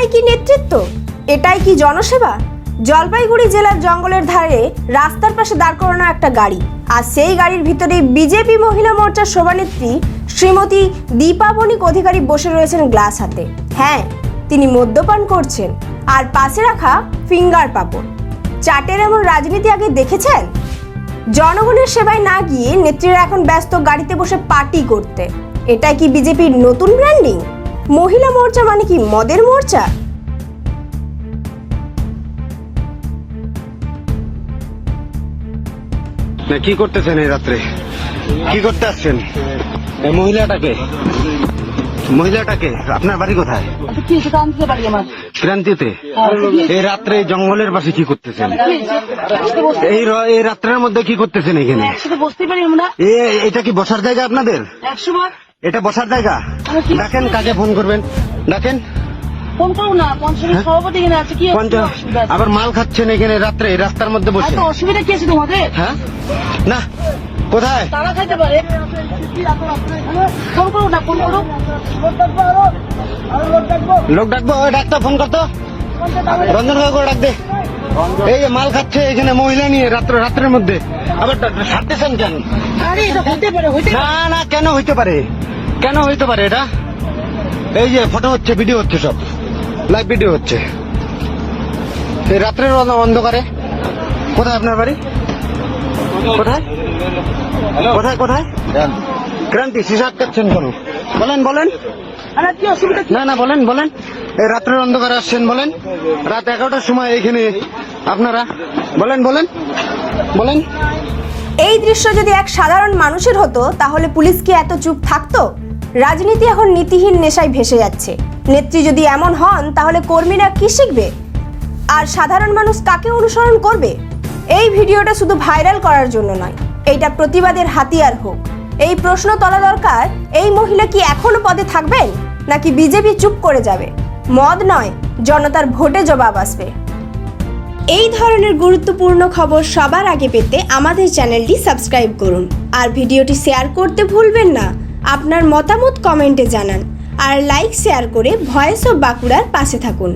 এটাই কি নেতৃত্ব? এটাই কি জনসেবা? জলপাইগুড়ি জেলার জঙ্গলের ধারে রাস্তার পাশে দাঁড় করানো একটা গাড়ি। আর সেই গাড়ির ভিতরে বিজেপি মহিলা মোর্চার সভানেত্রী শ্রীমতী দীপাবনিক অধিকারী বসে রয়েছেন গ্লাস হাতে। হ্যাঁ তিনি মদ্যপান করছেন। আর পাশে রাখা ফিঙ্গার পাপড়। চাটের এমন রাজনীতি আগে দেখেছেন? জনগণের সেবায় না গিয়ে নেত্রীরা এখন ব্যস্ত গাড়িতে বসে পার্টি করতে। এটা কি বিজেপির নতুন ব্র্যান্ডিং মহিলা মোর্চা মানে কি মদের মোর্চা? না কি করতেছেন এই রাত্রে? কি করতে আসছেন? এই মহিলাটাকে? মহিলাটাকে? আপনার বাড়ি কোথায়? আচ্ছা কি হয়েছে? কান্দিতে বাড়ি আমার। ক্রান্তিতে? এই রাত্রে জঙ্গলের পাশে কি করতেছেন? বসতে এই র- এই রাত্রের মধ্যে কি করতেছেন এখানে? একসাথে বসতে পারি আমরা। এ এটা কি বসার জায়গা আপনাদের? এটা বসার জায়গা? ডাকেন কাকে ফোন করবেন? ডাকেন। ফোন করুন না পঞ্চায়েত হ্যাঁ? সভাপতি এখানে আছে কি অসুবিধা আবার মাল খাচ্ছেন এখানে রাত্রে রাস্তার মধ্যে বসে। অসুবিধা কি আছে তোমাদের? হ্যাঁ? না কোথায়? তারা খাইতে পারে। ফোন করুন না ফোন করুন। লোক ডাকবো? ফোন করতো রঞ্জন কাকু ডাক দে। এই যে মাল খাচ্ছে এখানে মহিলা নিয়ে রাত্র রাত্রের মধ্যে। আবার সারতেছেন কেন? না কেন হইতে পারে? কেন হইতে পারে এটা? এই যে ফটো হচ্ছে ভিডিও হচ্ছে সব। লাইভ ভিডিও হচ্ছে। এই রাত্রের অন্ধ- অন্ধকারে। কোথায় আপনার বাড়ি? কোথায়? কোথায় কোথায়? ক্রান্তি সিসা আটকাচ্ছেন কেন বলেন বলেন। আরে কি অসুবিধা কি? না না বলেন বলেন। এই রাত্রের অন্ধকারে আসছেন বলেন। রাত এগারোটার সময় এখানে আপনারা। বলেন বলেন। বলেন। এই দৃশ্য যদি এক সাধারণ মানুষের হতো তাহলে পুলিশ কি এত চুপ থাকতো? রাজনীতি এখন নীতিহীন নেশায় ভেসে যাচ্ছে। নেত্রী যদি এমন হন, তাহলে কর্মীরা কি শিখবে? আর সাধারণ মানুষ কাকে অনুসরণ করবে? এই ভিডিওটা শুধু ভাইরাল করার জন্য নয়, এইটা প্রতিবাদের হাতিয়ার হোক। এই প্রশ্ন তোলা দরকার, এই মহিলা কি এখনও পদে থাকবেন? নাকি বিজেপি চুপ করে যাবে? মদ নয়, জনতার ভোটে জবাব আসবে। এই ধরনের গুরুত্বপূর্ণ খবর সবার আগে পেতে আমাদের চ্যানেলটি সাবস্ক্রাইব করুন। আর ভিডিওটি শেয়ার করতে ভুলবেন না। আপনার মতামত কমেন্টে জানান আর লাইক শেয়ার করে ভয়েস অফ বাঁকুড়ার পাশে থাকুন।